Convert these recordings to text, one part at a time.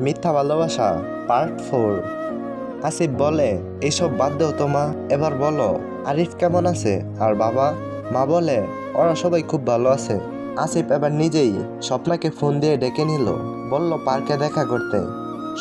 মিথ্যা ভালোবাসা, part four. Asif বলে এইসব বাদ দেও তোমা এবার বলো, আরিফ কেমন আছে? আর বাবা? মা বলে, ওরা সবাই খুব ভালো আছে। আসিফ এবার নিজেই স্বপ্নাকে ফোন দিয়ে ডেকে নিল, বলল পার্কে দেখা করতে।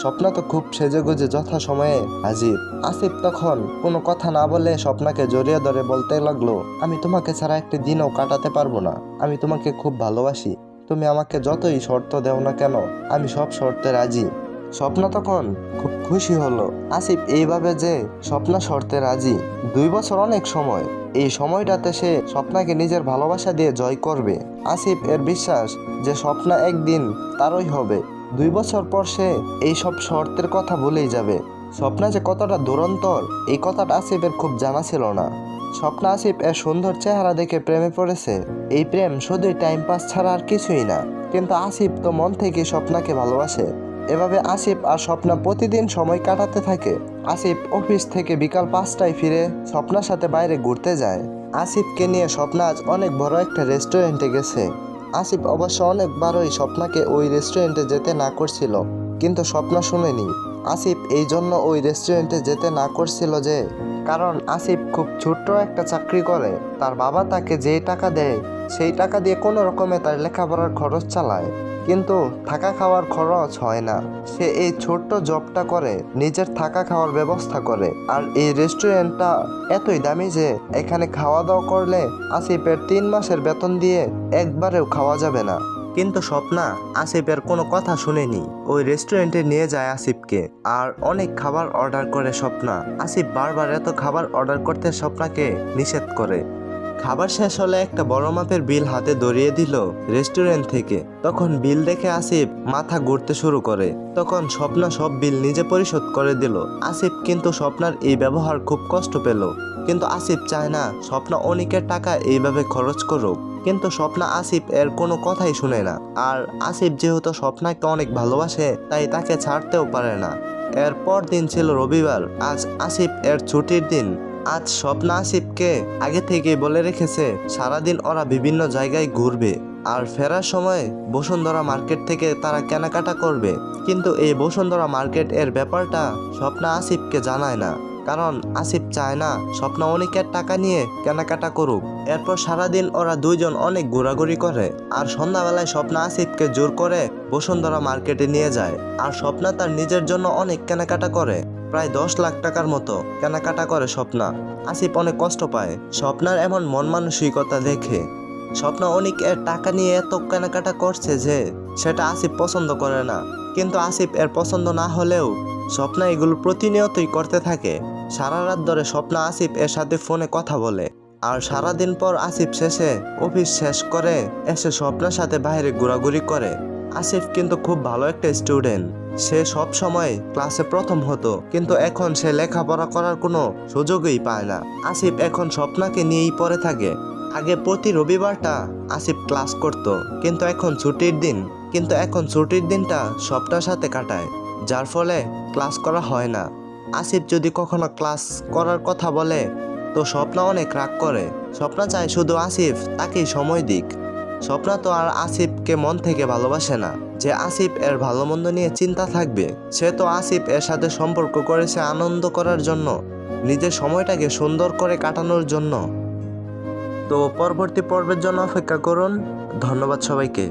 স্বপ্না তো খুব সেজেগুজে যথা সময়ে হাজির। আসিফ তখন কোনো কথা না বলে স্বপ্নাকে জড়িয়ে ধরে বলতে লাগল, আমি তোমাকে ছাড়া একটি দিনও কাটাতে পারব না। আমি তোমাকে খুব ভালোবাসি। তুমি আমাকে যতই শর্ত দেও না কেন, আমি সব শর্তে রাজি। স্বপ্না তখন খুব খুশি হলো। আসিফ এইভাবে যে স্বপ্না শর্তে রাজি। দুই বছর অনেক সময়। এই সময়টাতে সে স্বপ্নাকে নিজের ভালোবাসা দিয়ে জয় করবে। আসিফ এর বিশ্বাস যে স্বপ্না একদিন তারই হবে। দুই বছর পর সে এই সব শর্তের কথা ভুলেই যাবে। স্বপ্না যে কতটা দুরন্তর, এই কথাটা আসিফের খুব জানা ছিল না। স্বপ্না আসিফ এর সুন্দর চেহারা দেখে প্রেমে পড়েছে। এই প্রেম শুধুই টাইম পাস ছাড়া আর কিছুই না। কিন্তু আসিফ তো মন থেকে স্বপ্নাকে ভালোবাসে। এভাবে আসিফ আর স্বপ্না প্রতিদিন সময় কাটাতে থাকে। আসিফ অফিস থেকে বিকাল পাঁচটায় ফিরে স্বপ্নার সাথে বাইরে ঘুরতে যায়। আসিফকে নিয়ে স্বপ্না আজ অনেক বড় একটা রেস্টুরেন্টে গেছে। আসিফ অবশ্য অনেকবারই স্বপ্নাকে ওই রেস্টুরেন্টে যেতে না করছিল। কিন্তু স্বপ্না শুনেনি। আসিফ এই জন্য ওই রেস্টুরেন্টে যেতে না করছিল যে, কারণ আসিফ খুব ছোট্ট একটা চাকরি করে। তার বাবা তাকে যেই টাকা দেয়, সেই টাকা দিয়ে কোনো রকমে তার লেখাপড়ার খরচ চালায়। কিন্তু থাকা খাওয়ার খরচ হয় না। সে এই ছোট্ট জবটা করে, নিজের থাকা খাওয়ার ব্যবস্থা করে। আর এই রেস্টুরেন্টটা এতই দামি যে, এখানে খাওয়া দাওয়া করলে আসিফের তিন মাসের বেতন দিয়ে একবারেও খাওয়া যাবে না। কিন্তু স্বপ্না, আসিফের কোনো কথা শুনেনি। ওই রেস্টুরেন্টে নিয়ে যায় আসিফকে আর অনেক খাবার অর্ডার করে স্বপ্না। আসিফ বারবার এত খাবার অর্ডার করতে স্বপ্নাকে নিষেধ করে। খাবার শেষ হলে একটা বড় মাপের বিল হাতে ধরিয়ে দিল রেস্টুরেন্ট থেকে। তখন বিল দেখে আসিফ মাথা ঘুরতে শুরু করে। তখন স্বপ্না সব বিল নিজে পরিশোধ করে দিল। আসিফ কিন্তু স্বপ্নার এই ব্যবহার খুব কষ্ট পেল। কিন্তু আসিফ চায় না স্বপ্না অনেকের টাকা এইভাবে খরচ করুক। কিন্তু স্বপ্না আসিফ এর কোনো কথাই শুনে না। আর আসিফ যেহেতু স্বপ্নাকে অনেক ভালোবাসে, তাই তাকে ছাড়তেও পারে না। এর পর দিন ছিল রবিবার, আজ আসিফ এর ছুটির দিন। আজ স্বপ্না আসিফকে আগে থেকেই বলে রেখেছে, সারাদিন ওরা বিভিন্ন জায়গায় ঘুরবে। আর ফেরার সময় বসুন্ধরা মার্কেট থেকে তারা কেনাকাটা করবে। কিন্তু এই বসুন্ধরা মার্কেট এর ব্যাপারটা স্বপ্না আসিফকে জানায় না। কারণ আসিফ চায় না স্বপ্ন অনেকের টাকা নিয়ে কেনাকাটা করুক। এরপর সারাদিন ওরা দুইজন অনেক ঘোরাঘুরি করে। আর সন্ধ্যাবেলায় স্বপ্ন আসিফকে জোর করে বসুন্ধরা মার্কেটে নিয়ে যায়। আর স্বপ্না তার নিজের জন্য অনেক কেনাকাটা করে। প্রায় দশ লাখ টাকার মতো কেনাকাটা করে স্বপ্না। আসিফ অনেক কষ্ট পায় স্বপ্নার এমন মন মানসিকতা দেখে। স্বপ্ন অনেক টাকা নিয়ে এত কেনাকাটা করছে যে সেটা আসিফ পছন্দ করে না। কিন্তু আসিফ এর পছন্দ না হলেও স্বপ্না এগুলো প্রতিনিয়তই করতে থাকে। সারা রাত ধরে স্বপ্না আসিফ এর সাথে ফোনে কথা বলে। আর সারাদিন পর আসিফ শেষে অফিস শেষ করে এসে স্বপ্নার সাথে বাইরে ঘোরাঘুরি করে। আসিফ কিন্তু খুব ভালো একটা স্টুডেন্ট। সে সব সময় ক্লাসে প্রথম হতো, কিন্তু এখন সে লেখাপড়া করার কোনো সুযোগই পায় না। আসিফ এখন স্বপ্নাকে নিয়েই পড়ে থাকে। আগে প্রতি রবিবারটা আসিফ ক্লাস করত, কিন্তু এখন ছুটির দিন কিন্তু এখন ছুটির দিনটা সবটার সাথে কাটায়, যার ফলে ক্লাস করা হয় না। আসিফ যদি কখনো ক্লাস করার কথা বলে, তো স্বপ্না অনেক রাগ করে। স্বপ্না চায় শুধু আসিফ তাকেই সময় দিক। স্বপ্না তো আর আসিফকে মন থেকে ভালোবাসে না, যে আসিফ এর ভালো মন্দ নিয়ে চিন্তা থাকবে। সে তো আসিফ এর সাথে সম্পর্ক করেছে আনন্দ করার জন্য, নিজের সময়টাকে সুন্দর করে কাটানোর জন্য। তো পরবর্তী পর্বের জন্য অপেক্ষা করুন। ধন্যবাদ সবাইকে।